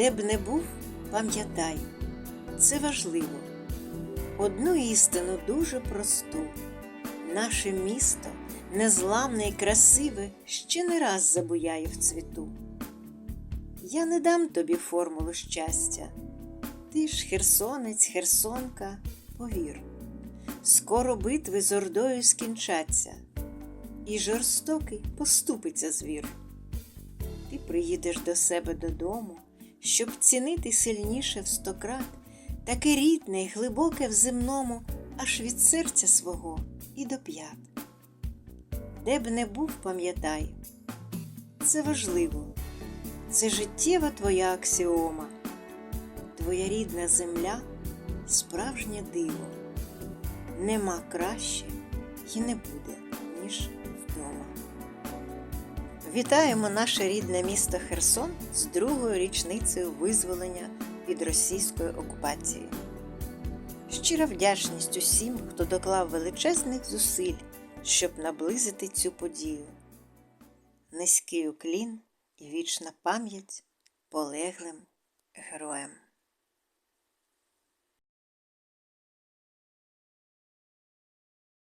Де б не був, пам'ятай, це важливо. Одну істину дуже просту. Наше місто, незламне і красиве, ще не раз забуяє в цвіту. Я не дам тобі формулу щастя. Ти ж херсонець, херсонка, повір. Скоро битви з ордою скінчаться, і жорстокий поступиться звір. Ти приїдеш до себе додому, щоб цінити сильніше в сто крат, таке рідне й глибоке в земному, аж від серця свого і до п'ят. Де б не був, пам'ятай, це важливо, це життєва твоя аксіома, твоя рідна земля справжнє диво, нема краще і не буде, ніж вдома. Вітаємо наше рідне місто Херсон з другою річницею визволення від російської окупації. Щира вдячність усім, хто доклав величезних зусиль, щоб наблизити цю подію. Низький уклін і вічна пам'ять полеглим героям.